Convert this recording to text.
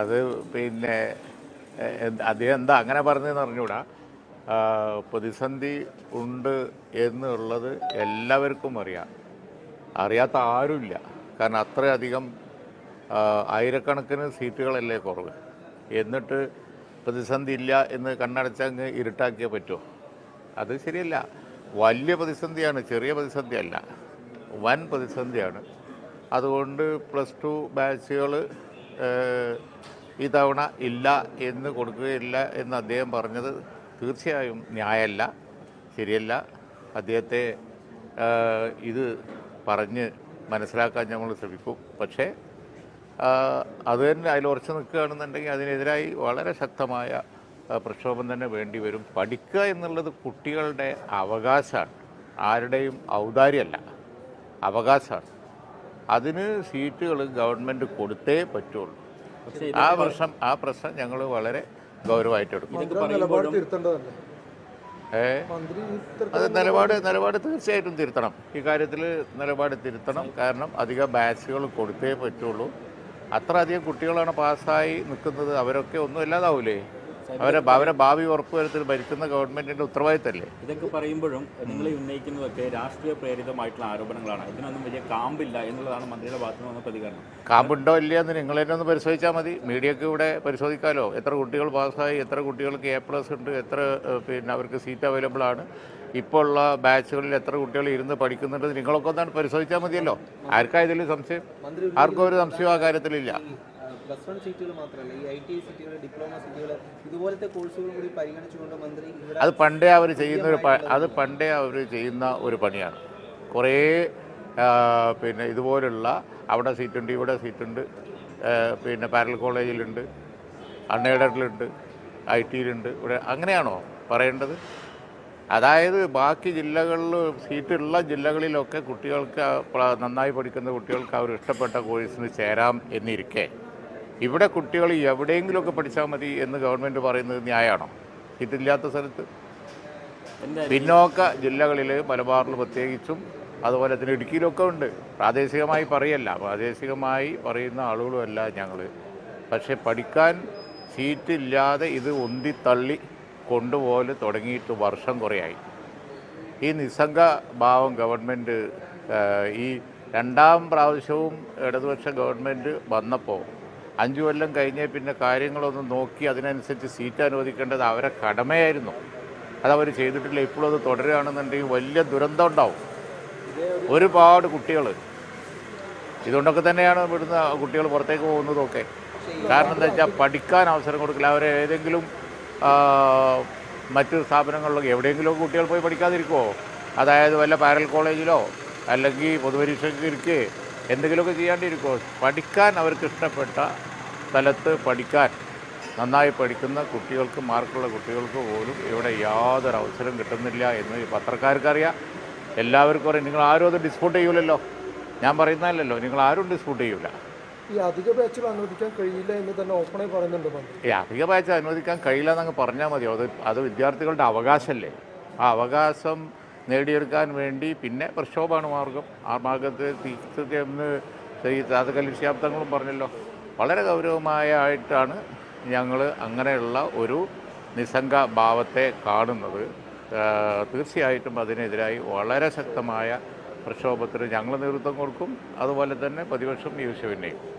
അത് പിന്നെ അദ്ദേഹം എന്താ അങ്ങനെ പറഞ്ഞതെന്ന് അറിഞ്ഞുകൂടാ. പ്രതിസന്ധി ഉണ്ട് എന്നുള്ളത് എല്ലാവർക്കും അറിയാം. അറിയാത്ത ആരുമില്ല. കാരണം അത്രയധികം ആയിരക്കണക്കിന് സീറ്റുകളല്ലേ കുറവ്. എന്നിട്ട് പ്രതിസന്ധി ഇല്ല എന്ന് കണ്ണടച്ചങ്ങ് ഇരുട്ടാക്കിയേ പറ്റുമോ അത് ശരിയല്ല. വലിയ പ്രതിസന്ധിയാണ് ചെറിയ പ്രതിസന്ധിയല്ല. വൻ പ്രതിസന്ധിയാണ്. അതുകൊണ്ട് പ്ലസ് ടു ബാച്ചുകൾ ഇത്തവണ ഇല്ല എന്ന് കൊടുക്കുകയില്ല എന്ന് അദ്ദേഹം പറഞ്ഞത് തീർച്ചയായും ന്യായമല്ല ശരിയല്ല. അദ്ദേഹത്തെ ഇത് പറഞ്ഞ് മനസ്സിലാക്കാൻ ഞങ്ങൾ ശ്രമിക്കും. പക്ഷേ അത് തന്നെ അതിൽ ഉറച്ചു നിൽക്കുകയാണെന്നുണ്ടെങ്കിൽ അതിനെതിരായി വളരെ ശക്തമായ പ്രക്ഷോഭം തന്നെ വേണ്ടി വരും. പഠിക്കുക എന്നുള്ളത് കുട്ടികളുടെ അവകാശമാണ്. ആരുടെയും ഔദാര്യമല്ല. അവകാശമാണ്. അതിന് സീറ്റുകൾ ഗവൺമെന്റ് കൊടുത്തേ പറ്റുള്ളൂ. ആ പ്രശ്നം ആ പ്രശ്നം ഞങ്ങൾ വളരെ ഗൗരവമായിട്ട് എടുക്കും. ഏ? അത് നിലപാട് നിലപാട് തീർച്ചയായിട്ടും തിരുത്തണം. ഇക്കാര്യത്തിൽ നിലപാട് തിരുത്തണം. കാരണം അധിക ബാച്ചുകൾ കൊടുത്തേ പറ്റുള്ളൂ. അത്ര അധികം കുട്ടികളാണ് പാസ്സായി നിൽക്കുന്നത്. അവരൊക്കെ ഒന്നും ഇല്ലാതാവൂലേ? അവരെ അവരെ ഭാവി ഉറപ്പുവരുത്തിൽ ഭരിക്കുന്ന ഗവൺമെന്റിന്റെ ഉത്തരവാദിത്തമല്ലേ ഇതൊക്കെ പറയുമ്പോഴും നിങ്ങൾ ഉന്നയിക്കുന്നതൊക്കെ രാഷ്ട്രീയ പ്രേരിതമായിട്ടുള്ള ആരോപണങ്ങളാണ്. ഇതിനൊന്നും വലിയ കാമ്പില്ല എന്നുള്ളതാണ് മന്ത്രിയുടെ ഭാഗത്തു നിന്ന് പ്രതികരണം. കാമ്പുണ്ടോ ഇല്ലയെന്ന് നിങ്ങൾ തന്നെ ഒന്ന് പരിശോധിച്ചാൽ മതി. മീഡിയക്ക് ഇവിടെ പരിശോധിക്കാലോ. എത്ര കുട്ടികൾ പാസ്സായി എത്ര കുട്ടികൾക്ക് എ പ്ലസ് ഉണ്ട് എത്ര പിന്നെ അവർക്ക് സീറ്റ് അവൈലബിൾ ആണ്. ഇപ്പോൾ ഉള്ള ബാച്ചുകളിൽ എത്ര കുട്ടികൾ ഇരുന്ന് പഠിക്കുന്നുണ്ട് നിങ്ങളൊക്കെ ഒന്നാണ് പരിശോധിച്ചാൽ മതിയല്ലോ. ആർക്കാ ഇതിൽ സംശയം? ആർക്കും ഒരു സംശയം ആ കാര്യത്തിലില്ല. പ്ലസ് വൺ സീറ്റുകൾ മാത്രമല്ല ഈ ഐ ടി ഐ സീറ്റുകൾ ഡിപ്ലോമ സീറ്റുകൾ ഇതുപോലത്തെ കോഴ്സുകൾ കൂടി പരിഗണിച്ചുകൊണ്ട് മന്ത്രി അത് പണ്ടേ അവർ ചെയ്യുന്ന ഒരു അത് പണ്ടേ അവർ ചെയ്യുന്ന ഒരു പണിയാണ്. കുറേ പിന്നെ ഇതുപോലുള്ള അവിടെ സീറ്റുണ്ട് ഇവിടെ സീറ്റുണ്ട് പിന്നെ പാരൽ കോളേജിലുണ്ട് അൺഎയ്ഡഡിലുണ്ട് ഐ ടിയിലുണ്ട് ഇവിടെ അങ്ങനെയാണോ പറയേണ്ടത്? അതായത് ബാക്കി ജില്ലകളിൽ സീറ്റുള്ള ജില്ലകളിലൊക്കെ കുട്ടികൾക്ക് നന്നായി പഠിക്കുന്ന കുട്ടികൾക്ക് അവർ ഇഷ്ടപ്പെട്ട കോഴ്സിന് ചേരാം എന്നിരിക്കെ. ഇവിടെ കുട്ടികൾ എവിടെയെങ്കിലുമൊക്കെ പഠിച്ചാൽ മതി എന്ന് ഗവൺമെന്റ് പറയുന്നത് ന്യായമാണോ? ഇതില്ലാത്ത സ്ഥലത്ത്? പിന്നോക്ക ജില്ലകളിൽ മലബാറിൽ പ്രത്യേകിച്ചും അതുപോലെ തന്നെ ഇടുക്കിയിലൊക്കെ ഉണ്ട്. പ്രാദേശികമായി പറയല്ല. പ്രാദേശികമായി പറയുന്ന ആളുകളുമല്ല ഞങ്ങൾ പക്ഷേ പഠിക്കാൻ സീറ്റ് ഇല്ലാതെ ഇത് ഉന്തിത്തള്ളി കൊണ്ടുപോലെ തുടങ്ങിയിട്ട് വർഷം കുറേയായി. ഈ നിസ്സംഗ ഭാവം ഗവൺമെന്റ് ഈ രണ്ടാം പ്രാവശ്യവും ഇടതുപക്ഷ ഗവൺമെന്റ് വന്നപ്പോൾ അഞ്ചു കൊല്ലം കഴിഞ്ഞേ പിന്നെ കാര്യങ്ങളൊന്ന് നോക്കി അതിനനുസരിച്ച് സീറ്റ് അനുവദിക്കേണ്ടത് അവരെ കടമയായിരുന്നു. അതവർ ചെയ്തിട്ടില്ല. ഇപ്പോഴും അത് തുടരുകയാണെന്നുണ്ടെങ്കിൽ വലിയ ദുരന്തം ഉണ്ടാവും. ഒരുപാട് കുട്ടികൾ ഇതുകൊണ്ടൊക്കെ തന്നെയാണ് ഇവിടുന്ന് കുട്ടികൾ പുറത്തേക്ക് പോകുന്നതൊക്കെ. കാരണം എന്താ വെച്ചാൽ പഠിക്കാൻ അവസരം കൊടുക്കില്ല. അവരെ ഏതെങ്കിലും മറ്റു സ്ഥാപനങ്ങളിലൊക്കെ എവിടെയെങ്കിലും കുട്ടികൾ പോയി പഠിക്കാതിരിക്കുമോ അതായത് വല്ല പാരൽ കോളേജിലോ അല്ലെങ്കിൽ പൊതുപരീക്ഷയ്ക്ക് ഇരിക്കുകയോ എന്തെങ്കിലുമൊക്കെ ചെയ്യാണ്ടിരിക്കുമോ പഠിക്കാൻ അവർക്ക് ഇഷ്ടപ്പെട്ട സ്ഥലത്ത് പഠിക്കാൻ നന്നായി പഠിക്കുന്ന കുട്ടികൾക്ക് മാർക്കുള്ള കുട്ടികൾക്ക് പോലും ഇവിടെ യാതൊരു അവസരം കിട്ടുന്നില്ല എന്ന് ഈ പത്രക്കാർക്കറിയാം. എല്ലാവർക്കും അറിയാം. നിങ്ങൾ ആരും അത് ഡിസ്പ്യൂട്ട് ചെയ്യൂലല്ലോ. ഞാൻ പറയുന്നതല്ലോ നിങ്ങൾ ആരും ഡിസ്പ്യൂട്ട് ചെയ്യൂല. ഈ അധിക ബാച്ചുകൾ അനുവദിക്കാൻ കഴിയില്ല എന്ന് തന്നെ ഓപ്പണായി പറയുന്നുണ്ട് ഈ അധിക ബാച്ച് അനുവദിക്കാൻ കഴിയില്ല എന്നങ്ങ് പറഞ്ഞാൽ മതിയോ അത് അത് വിദ്യാർത്ഥികളുടെ അവകാശമല്ലേ ആ അവകാശം നേടിയെടുക്കാൻ വേണ്ടി പിന്നെ പ്രക്ഷോഭമാണ് മാർഗം. ആ മാർഗത്തെ തീർച്ചയായും ഈ താതകലിഷ്യാബ്ദങ്ങളും പറഞ്ഞല്ലോ. വളരെ ഗൗരവമായ ആയിട്ടാണ് ഞങ്ങൾ അങ്ങനെയുള്ള ഒരു നിസ്സംഗ ഭാവത്തെ കാണുന്നത്. തീർച്ചയായിട്ടും അതിനെതിരായി വളരെ ശക്തമായ പ്രക്ഷോഭത്തിന് ഞങ്ങൾ നേതൃത്വം കൊടുക്കും. അതുപോലെ തന്നെ പ്രതിപക്ഷം ഈ വിഷയം ഉന്നയിക്കും